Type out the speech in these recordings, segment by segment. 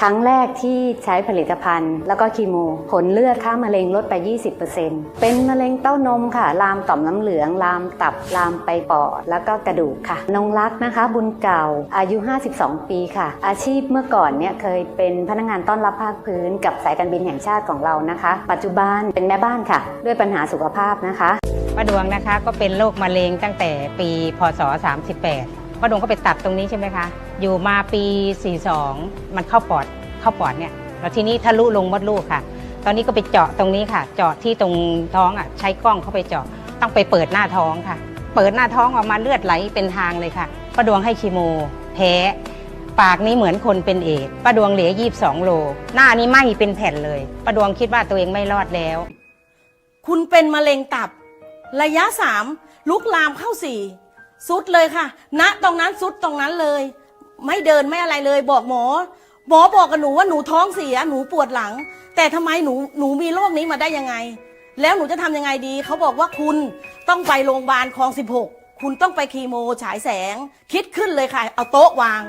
ครั้งแรกที่ใช้ผลิตภัณฑ์ แล้วก็คีโม ผลเลือดค่ามะเร็งลดไป 20%เป็นมะเร็งเต้านมค่ะ ลามต่อมน้ำเหลือง ลามตับ ลามไปปอด แล้วก็กระดูกค่ะ นงรักนะคะ บุญเก่า อายุ 52 ปีค่ะ อาชีพเมื่อก่อนเนี่ยเคยเป็นพนักงานต้อนรับภาคพื้น กับสายการบินแห่งชาติของเรานะคะ ปัจจุบันเป็นแม่บ้านค่ะ ด้วยปัญหาสุขภาพนะคะป้าดวงนะคะก็เป็นโรคมะเร็งตั้งแต่ปี พศ 38ป้าดวงก็ไปตัดตรงนี้ใช่ไหมคะ อยู่มาปี 42 มันเข้าปอดเข้าปอดเนี่ยแล้วทีนี้ทะลุลงมดลูกค่ะ ตอนนี้ก็ไปเจาะตรงนี้ค่ะ เจาะที่ตรงท้องอะใช้กล้องเข้าไปเจาะต้องไปเปิดหน้าท้องค่ะ เปิดหน้าท้องออกมาเลือดไหลเป็นทางเลยค่ะป้าดวงให้คีโม แพ้ปากนี้เหมือนคนเป็นเอดป้าดวงเหลือ22โล หน้านี้ไหม้เป็นแผ่นเลยป้าดวงคิดว่าตัวเองไม่รอดแล้ว คุณเป็นมะเร็งตับ ระยะสามลุกลามเข้าสี่สุดเลยค่ะณตรงนั้นสุดตรงนั้นเลย ไม่เดินไม่อะไรเลย บอกหมอ หมอบอกกับหนูว่าหนูท้องเสียหนูปวดหลัง แต่ทำไมหนูหนูมีโรคนี้มาได้ยังไง แล้วหนูจะทำยังไงดี เขาบอกว่าคุณต้องไปโรงพยาบาลคลอง16คุณต้องไปคีโมฉายแสง คิดขึ้นเลยค่ะ เอาโต๊ะวาง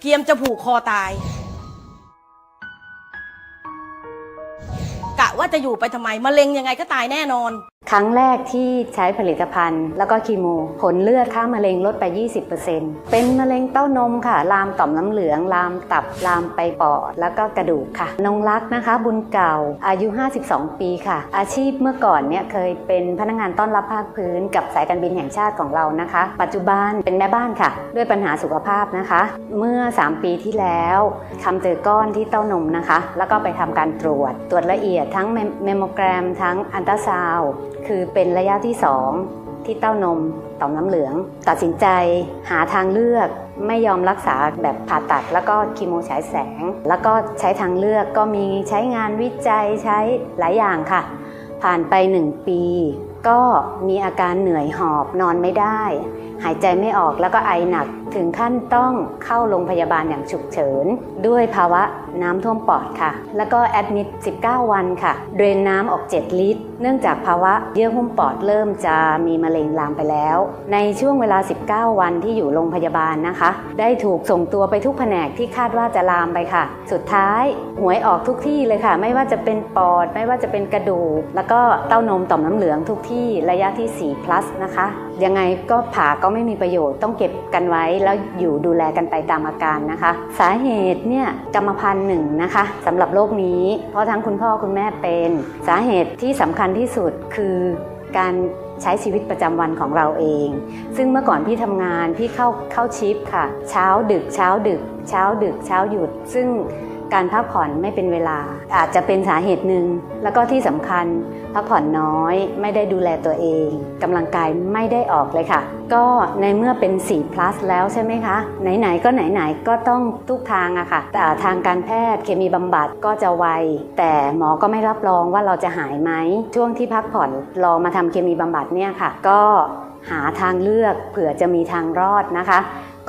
เกียมจะผูกคอตาย กะว่าจะอยู่ไปทำไมมะเร็งยังไงก็ตายแน่นอน ครั้งแรกที่ใช้ผลิตภัณฑ์ แล้วก็คีโม ผลเลือดค่ามะเร็งลดไป 20%เป็นมะเร็งเต้านมค่ะ ลามต่อมน้ำเหลือง ลามตับ ลามไปปอด แล้วก็กระดูกค่ะ นงรักนะคะ บุญเก่า อายุ 52 ปีค่ะ อาชีพเมื่อก่อนเนี่ยเคยเป็นพนักงานต้อนรับภาคพื้น กับสายการบินแห่งชาติของเรานะคะ ปัจจุบันเป็นแม่บ้านค่ะ ด้วยปัญหาสุขภาพนะคะ เมื่อ 3 ปีที่แล้วทำเจอก้อนที่เต้านมนะคะ แล้วก็ไปทำการตรวจ ตรวจละเอียดทั้งเมมโมแกรม ทั้งอันตราซาวคือเป็นระยะที่ 2 ที่เต้านมต่อมน้ำเหลือง ตัดสินใจหาทางเลือกไม่ยอมรักษาแบบผ่าตัด แล้วก็คีโมฉายแสง แล้วก็ใช้ทางเลือกก็มีใช้งานวิจัยใช้หลายอย่างค่ะ ผ่านไป 1 ปี ก็มีอาการเหนื่อยหอบนอนไม่ได้ หายใจไม่ออกแล้วก็ไอหนัก ถึงขั้นต้องเข้าโรงพยาบาลอย่างฉุกเฉิน ด้วยภาวะน้ำท่วมปอดค่ะ แล้วก็แอดมิด 19 วันค่ะ เดรนน้ำออก 7 ลิตร เนื่องจากภาวะเยื่อหุ้มปอดเริ่มจะมีมะเร็งลามไปแล้ว ในช่วงเวลา 19 วันที่อยู่โรงพยาบาลนะคะ ได้ถูกส่งตัวไปทุกแผนกที่คาดว่าจะลามไปค่ะ สุดท้ายหวยออกทุกที่เลยค่ะ ไม่ว่าจะเป็นปอด ไม่ว่าจะเป็นกระดูก แล้วก็เต้านมต่อมน้ำเหลืองทุกที่ระยะที่ 4 plus นะคะ ยังไงก็ผ่าก็ไม่มีประโยชน์ต้องเก็บกันไว้แล้วอยู่ดูแลกันไปตามอาการนะคะ สาเหตุเนี่ยกรรมพันธุ์หนึ่งนะคะสำหรับโรคนี้ เพราะทั้งคุณพ่อคุณแม่เป็นสาเหตุที่สำคัญที่สุดคือการใช้ชีวิตประจำวันของเราเอง ซึ่งเมื่อก่อนพี่ทำงานพี่เข้าเข้าชิปค่ะ เช้าดึกเช้าดึก เช้าดึกเช้าหยุด ซึ่ง การพักผ่อนไม่เป็นเวลา อาจจะเป็นสาเหตุหนึ่ง แล้วก็ที่สำคัญพักผ่อนน้อย ไม่ได้ดูแลตัวเองกำลังกายไม่ได้ออกเลยค่ะ ก็ในเมื่อเป็น 4 plus แล้วใช่ไหมคะ ไหนๆก็ไหนๆก็ต้องทุกทางอะค่ะแต่ทางการแพทย์เคมีบำบัดก็จะไว แต่หมอก็ไม่รับรองว่าเราจะหายไหมช่วงที่พักผ่อนรองมาทำเคมีบำบัดเนี่ยค่ะ ก็หาทางเลือกเผื่อจะมีทางรอดนะคะ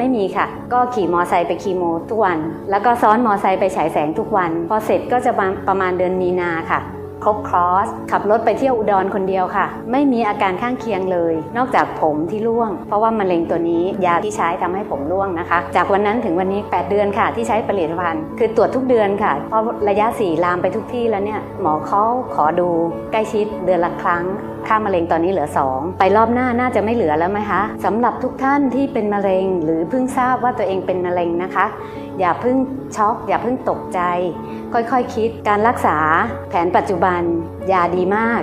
ไม่มีค่ะ ก็ขี่มอไซค์ไปคีโมทุกวัน แล้วก็ซ้อนมอไซค์ไปฉายแสงทุกวัน พอเสร็จก็จะประมาณเดือนมีนาค่ะครบครอสขับรถไปเที่ยวอุดรคนเดียวค่ะ ไม่มีอาการข้างเคียงเลย นอกจากผมที่ร่วง เพราะว่ามะเร็งตัวนี้ยาที่ใช้ทำให้ผมร่วงนะคะ จากวันนั้นถึงวันนี้ 8 เดือนค่ะ ที่ใช้ผลิตภัณฑ์คือตรวจทุกเดือนค่ะ เพราะระยะ4ลามไปทุกที่แล้วเนี่ยหมอเขาขอดูใกล้ชิดเดือนละครั้ง ค่ามะเร็งตอนนี้เหลือ 2 ไปรอบหน้าน่าจะไม่เหลือแล้วไหมคะสำหรับทุกท่านที่เป็นมะเร็ง หรือเพิ่งทราบว่าตัวเองเป็นมะเร็งนะคะ อย่าเพิ่งช็อก อย่าเพิ่งตกใจ ค่อยๆคคิดการรักษาแผนปัจจุบันยาดีมาก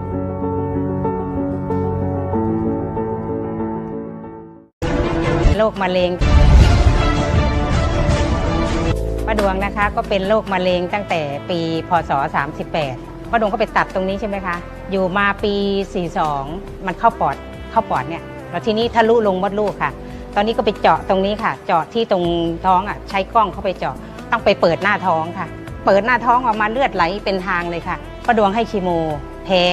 โรคมะเร็งป้าดวงนะคะก็เป็นโรคมะเร็งตั้งแต่ปีพศ 38ป้าดวงก็ไปตัดตรงนี้ใช่ไหมคะ อยู่มาปี 42 มันเข้าปอดเข้าปอดเนี่ยแล้วทีนี้ทะลุลงมดลูกค่ะ ตอนนี้ก็ไปเจาะตรงนี้ค่ะ เจาะที่ตรงท้องอะใช้กล้องเข้าไปเจาะต้องไปเปิดหน้าท้องค่ะ เปิดหน้าท้องออกมาเลือดไหลเป็นทางเลยค่ะป้าดวงให้คีโม แพ้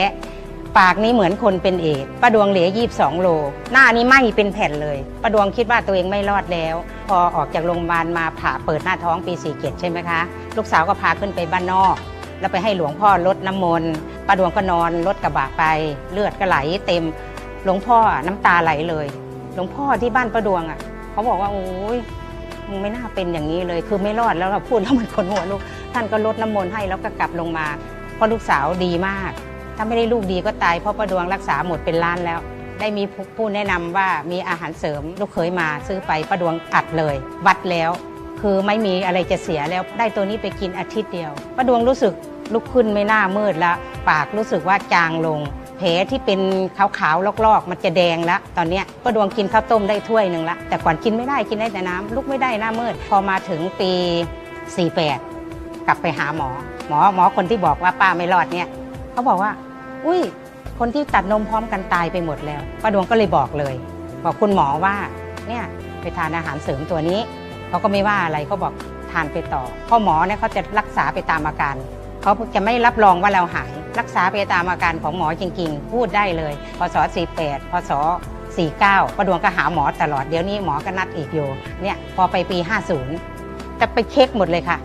ปากนี้เหมือนคนเป็นเอดป้าดวงเหลือ 22 โล หน้านี้ไหม้เป็นแผ่นเลยป้าดวงคิดว่าตัวเองไม่รอดแล้ว พอออกจากโรงพยาบาลมาผ่าเปิดหน้าท้องปี47ใช่ไหมคะ ลูกสาวก็พาขึ้นไปบ้านนอก แล้วไปให้หลวงพ่อลดน้ำมนต์ป้าดวงก็นอนรถกระบะไป เลือดก็ไหลเต็ม หลวงพ่อน้ำตาไหลเลย หลวงพ่อที่บ้านป้าดวงอะ เขาบอกว่าโอ้ยมึงไม่น่าเป็นอย่างนี้เลย คือไม่รอดแล้วเราพูดแล้วมันคนหัวลูก ท่านก็ลดน้ำมนต์ให้แล้วก็กลับลงมา เพราะลูกสาวดีมาก ถ้าไม่ได้ลูกดีก็ตายเพราะป้าดวงรักษาหมดเป็นล้านแล้ว ได้มีผู้แนะนำว่ามีอาหารเสริมลูกเคยมาซื้อไปป้าดวงอัดเลย วัดแล้ว คือไม่มีอะไรจะเสียแล้วได้ตัวนี้ไปกินอาทิตย์เดียวป้าดวงรู้สึกลุกขึ้นไม่น่ามืดแล้วปากรู้สึกว่าจางลงแผลที่เป็นขาวๆลอกๆ มันจะแดงแล้ว ตอนเนี้ยป้าดวงกินข้าวต้มได้ถ้วยหนึ่งละแต่ก่อนกินไม่ได้กินได้แต่น้ำลุกไม่ได้หน้ามืด พอมาถึงปี 48 กลับไปหาหมอ หมอหมอคนที่บอกว่าป้าไม่รอดเนี่ยเขาบอกว่า อุ้ย คนที่ตัดนมพร้อมกันตายไปหมดแล้วป้าดวงก็เลยบอกเลย บอกคุณหมอว่าเนี่ยไปทานอาหารเสริมตัวนี้เขาก็ไม่ว่าอะไรเขาบอกทานไปต่อพ่อหมอเนี่ยเขาจะรักษาไปตามอาการเขาจะไม่รับรองว่าเราหายรักษาไปตามอาการของหมอจริงๆ พูดได้เลยพศ48พศ49ป้าดวงก็หาหมอตลอดเดี๋ยวนี้หมอก็นัดอีกอยู่เนี่ยพอไปปี 50จะไปเช็คหมดเลยค่ะ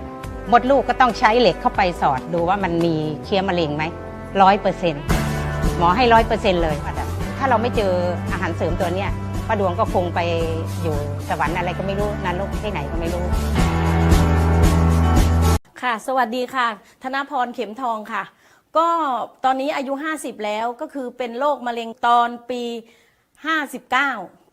หมดลูกก็ต้องใช้เหล็กเข้าไปสอดดูว่ามันมีเชื้อมะเร็งไหม ร้อยเปอร์เซ็นต์หมอให้ร้อยเปอร์เซ็นต์เลยว่าแบบถ้าเราไม่เจออาหารเสริมตัวเนี้ยป้าดวงก็คงไปอยู่สวรรค์อะไรก็ไม่รู้นรกที่ไหนก็ไม่รู้ ค่ะ สวัสดีค่ะ ธนพรเข็มทองค่ะ ก็ตอนนี้อายุ 50 แล้วก็คือเป็นโรคมะเร็งตอนปี 59